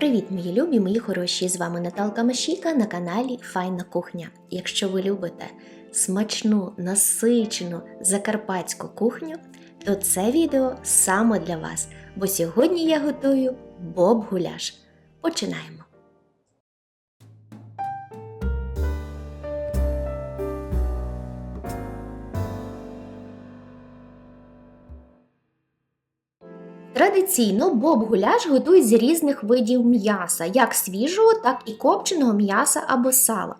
Привіт, мої любі, мої хороші! З вами Наталка Машійка на каналі Файна Кухня. Якщо ви любите смачну, насичену закарпатську кухню, то це відео саме для вас, бо сьогодні я готую боб-гуляш. Починаємо! Традиційно боб-гуляш готують з різних видів м'яса, як свіжого, так і копченого м'яса або сала.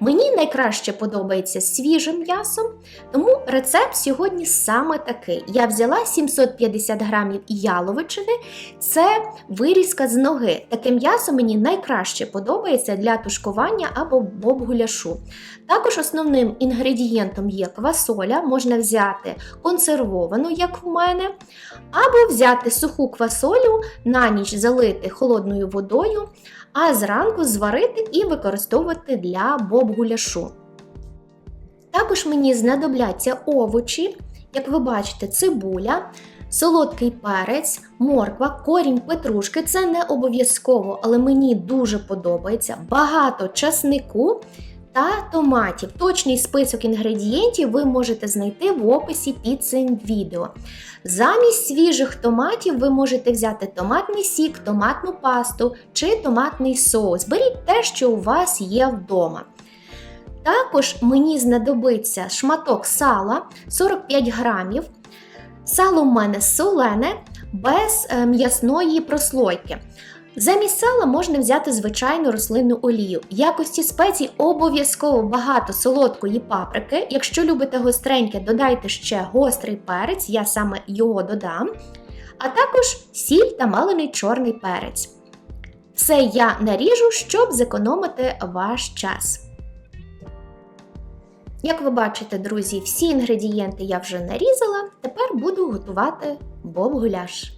Мені найкраще подобається свіжим м'ясом, тому рецепт сьогодні саме такий. Я взяла 750 грамів яловичини, це вирізка з ноги. Таке м'ясо мені найкраще подобається для тушкування або боб-гуляшу. Також основним інгредієнтом є квасоля, можна взяти консервовану, як в мене, або взяти суху квасолю, на ніч залити холодною водою, а зранку зварити і використовувати для боб-гуляшу. Також мені знадобляться овочі, як ви бачите, цибуля. Солодкий перець, морква, корінь петрушки це не обов'язково, але мені дуже подобається. Багато часнику та томатів. Точний список інгредієнтів ви можете знайти в описі під цим відео. Замість свіжих томатів ви можете взяти томатний сік, томатну пасту чи томатний соус. Беріть те, що у вас є вдома. Також мені знадобиться шматок сала 45 грамів. Сало в мене солене, без е, м'ясної прослойки. Замість сала можна взяти звичайну рослинну олію. Якості спецій обов'язково багато солодкої паприки. Якщо любите гостреньке, додайте ще гострий перець, я саме його додам. А також сіль та малений чорний перець. Все я наріжу, щоб зекономити ваш час. Як ви бачите, друзі, всі інгредієнти я вже нарізала, тепер буду готувати боб-гуляш.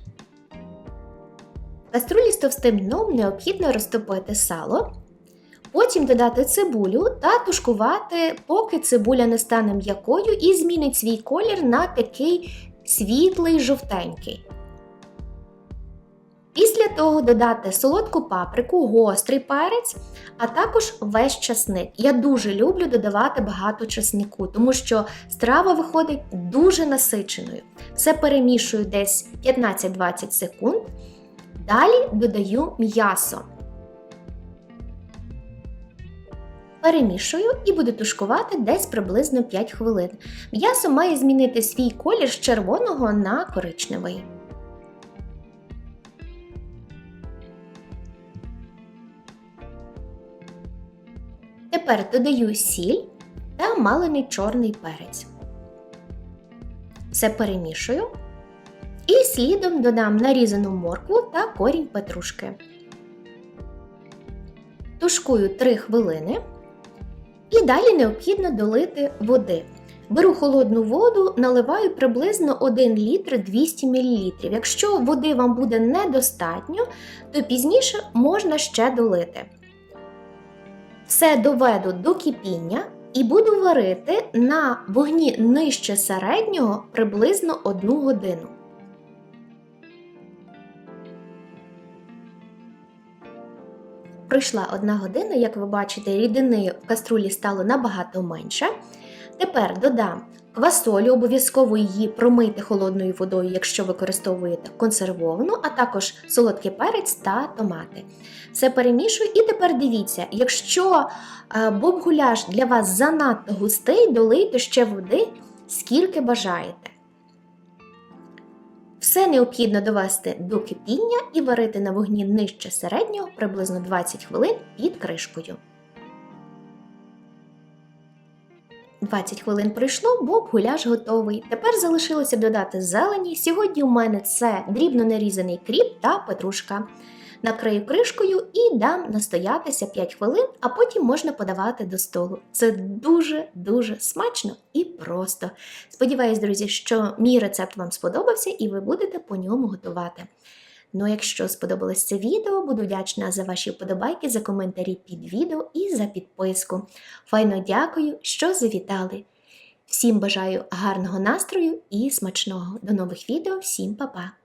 Каструлі з товстим дном необхідно розтопити сало, потім додати цибулю та тушкувати, поки цибуля не стане м'якою і змінить свій колір на такий світлий жовтенький. Після того додати солодку паприку, гострий перець, а також весь часник. Я дуже люблю додавати багато часнику, тому що страва виходить дуже насиченою. Все перемішую десь 15-20 секунд. Далі додаю м'ясо. Перемішую і буду тушкувати десь приблизно 5 хвилин. М'ясо має змінити свій колір з червоного на коричневий. Тепер додаю сіль та малений чорний перець. Все перемішую. І слідом додам нарізану моркву та корінь петрушки. Тушкую 3 хвилини. І далі необхідно долити води. Беру холодну воду, наливаю приблизно 1 літр 200 мл. Якщо води вам буде недостатньо, то пізніше можна ще долити. Все доведу до кипіння і буду варити на вогні нижче середнього приблизно 1 годину. Пройшла одна година, як ви бачите, рідини в каструлі стало набагато менше. Тепер додам квасолю, обов'язково її промийте холодною водою, якщо використовуєте консервовану, а також солодкий перець та томати. Все перемішую і тепер дивіться, якщо е, боб-гуляш для вас занадто густий, долийте ще води, скільки бажаєте. Все необхідно довести до кипіння і варити на вогні нижче середнього приблизно 20 хвилин під кришкою. 20 хвилин пройшло, боб гуляш готовий. Тепер залишилося додати зелені. Сьогодні у мене це дрібно нарізаний кріп та петрушка. Накрию кришкою і дам настоятися 5 хвилин, а потім можна подавати до столу. Це дуже-дуже смачно і просто. Сподіваюсь, друзі, що мій рецепт вам сподобався і ви будете по ньому готувати. Ну, якщо сподобалось це відео, буду вдячна за ваші вподобайки, за коментарі під відео і за підписку. Файно дякую, що завітали! Всім бажаю гарного настрою і смачного. До нових відео, всім па-па!